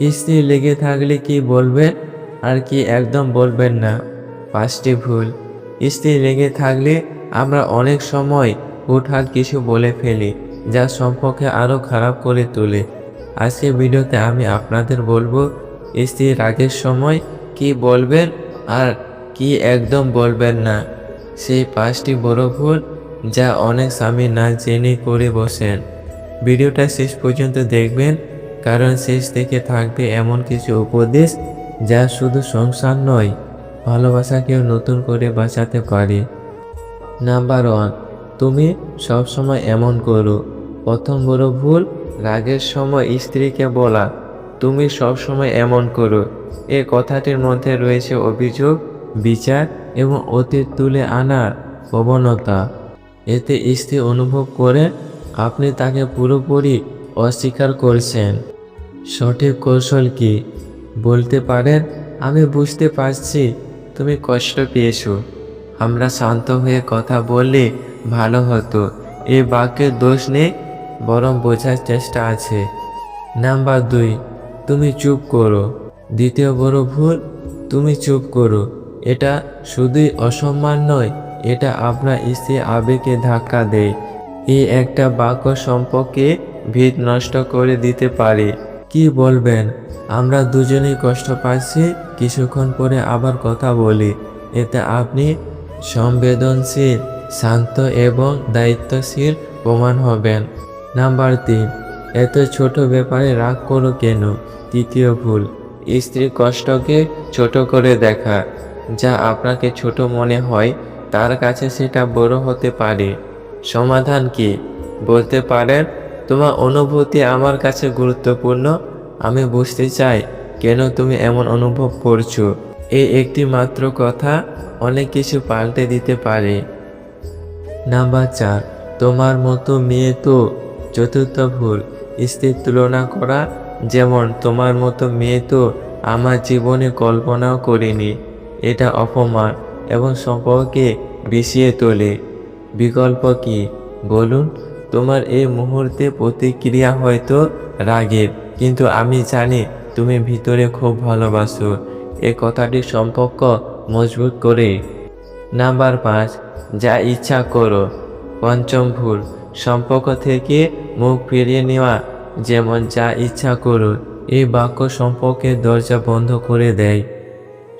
স্ত্রী লেগে থাকলে কি বলবেন? আর কি একদম বলবেন না। পাঁচটি ভুল। স্ত্রী লেগে থাকলে আমরা অনেক সময় হুটহাট কিছু বলে ফেলি, যা সম্পর্কে আরও খারাপ করে তোলে। আজকের ভিডিওতে আমি আপনাদের বলব, স্ত্রী রাগের সময় কি বলবেন আর কি একদম বলবেন না। সেই পাঁচটি বড় ভুল যা অনেক স্বামী না জেনে করে বসেন। ভিডিওটা শেষ পর্যন্ত দেখবেন। কারণ শেষ থেকে থাকবে এমন কিছু উপদেশ যা শুধু সংসার নয়, ভালোবাসাকেও নতুন করে বাঁচাতে পারে। নাম্বার ওয়ান তুমি সবসময় এমন করো। প্রথম বড় ভুল, রাগের সময় স্ত্রীকে বলা। তুমি সবসময় এমন করো। এ কথাটির মধ্যে রয়েছে অভিযোগ, বিচার এবং অতীত তুলে আনার প্রবণতা। এতে স্ত্রী অনুভব করে আপনি তাকে পুরোপুরি অস্বীকার করছেন। সঠিক কৌশল কি? বলতে পারেন, আমি বুঝতে পারছি, তুমি কষ্ট পেয়েছ। আমরা শান্ত হয়ে কথা বললে ভালো হতো। এই বাক্যের দোষ নেই, বরং বোঝার চেষ্টা আছে। নাম্বার দুই, তুমি চুপ করো। দ্বিতীয় বড় ভুল, তুমি চুপ করো। এটা শুধুই অসম্মান নয়, এটা আপনার স্ত্রী আবেগে ধাক্কা দেয়। এই একটা বাক্য সম্পর্কে ভিত নষ্ট করে দিতে পারে। কি বলবেন? আমরা দুজনেই কষ্ট পাচ্ছি কিছুক্ষণ পরে আবার কথা বলি। এতে আপনি সংবেদনশীল, শান্ত এবং দায়িত্বশীল প্রমাণ হবেন। নাম্বার তিন, এত ছোট ব্যাপারে রাগ করো কেন? তৃতীয় ভুল স্ত্রীর কষ্টকে ছোট করে দেখা। যা আপনাকে ছোট মনে হয়, তার কাছে সেটা বড় হতে পারে। সমাধান কি? বলতে পারেন তোমার অনুভূতি আমার কাছে গুরুত্বপূর্ণ। আমি বুঝতে চাই কেন তুমি এমন অনুভব করছ। এই একটি মাত্র কথা, অনেক কিছু পাল্টে দিতে পারে। নাম্বার চার, তোমার মতো মেয়ে তো চতুর্থ ভুল। স্ত্রীর তুলনা করা, যেমন তোমার মতো মেয়ে তো আমার জীবনে কল্পনাও করিনি। এটা অপমান এবং সম্পর্কে বিষিয়ে তোলে। বিকল্প কি? বলুন। তোমার এই মুহূর্তে প্রতিক্রিয়া হয়তো রাগের। কিন্তু আমি জানি তুমি ভিতরে খুব ভালোবাসো। এ কথাটি সম্পর্ক মজবুত করে। নাম্বার পাঁচ, যা ইচ্ছা করো। পঞ্চম ভুল, সম্পর্ক থেকে মুখ ফিরিয়ে নেওয়া। যেমন, যা ইচ্ছা করো, এই বাক্য সম্পর্কে দরজা বন্ধ করে দেয়।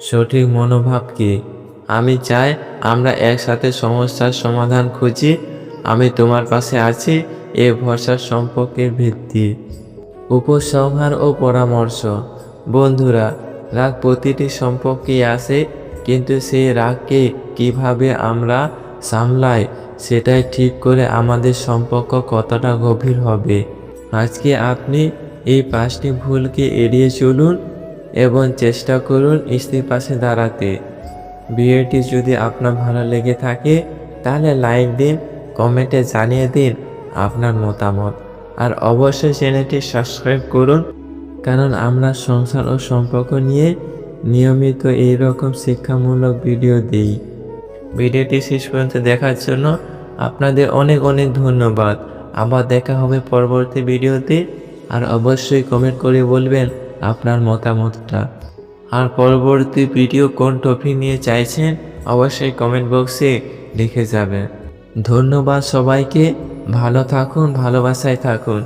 সঠিক মনোভাব কি? আমি চাই আমরা একসাথে সমস্যার সমাধান খুঁজি আমি তোমার পাশে আছি এ ভরসার সম্পর্কের ভিত্তি। উপসংহার ও পরামর্শ। বন্ধুরা, রাগ প্রতিটি সম্পর্কেই আসে কিন্তু সেই রাগকে কীভাবে আমরা সামলাই, সেটাই ঠিক করে আমাদের সম্পর্ক কতটা গভীর হবে। আজকে আপনি এই পাঁচটি ভুলকে এড়িয়ে চলুন এবং চেষ্টা করুন স্ত্রীর পাশে দাঁড়াতে। ভিডিওটি যদি আপনার ভালো লেগে থাকে, তাহলে লাইক দিন কমেন্টে জানিয়ে দিন আপনার মতামত। আর অবশ্যই চ্যানেলটি সাবস্ক্রাইব করুন, কারণ আমরা সংসার ও সম্পর্ক নিয়ে নিয়মিত এই রকম শিক্ষামূলক ভিডিও দিই। ভিডিওটি শেষ পর্যন্ত দেখার জন্য আপনাদের অনেক অনেক ধন্যবাদ। আবার দেখা হবে পরবর্তী ভিডিওতে, আর অবশ্যই কমেন্ট করে বলবেন আপনার মতামতটা। আর পরবর্তী ভিডিও কোন টপিক নিয়ে চাইছেন, অবশ্যই কমেন্ট বক্সে লিখে যাবেন। ধন্যবাদ সবাইকে। ভালো থাকুন ভালোবাসায় থাকুন।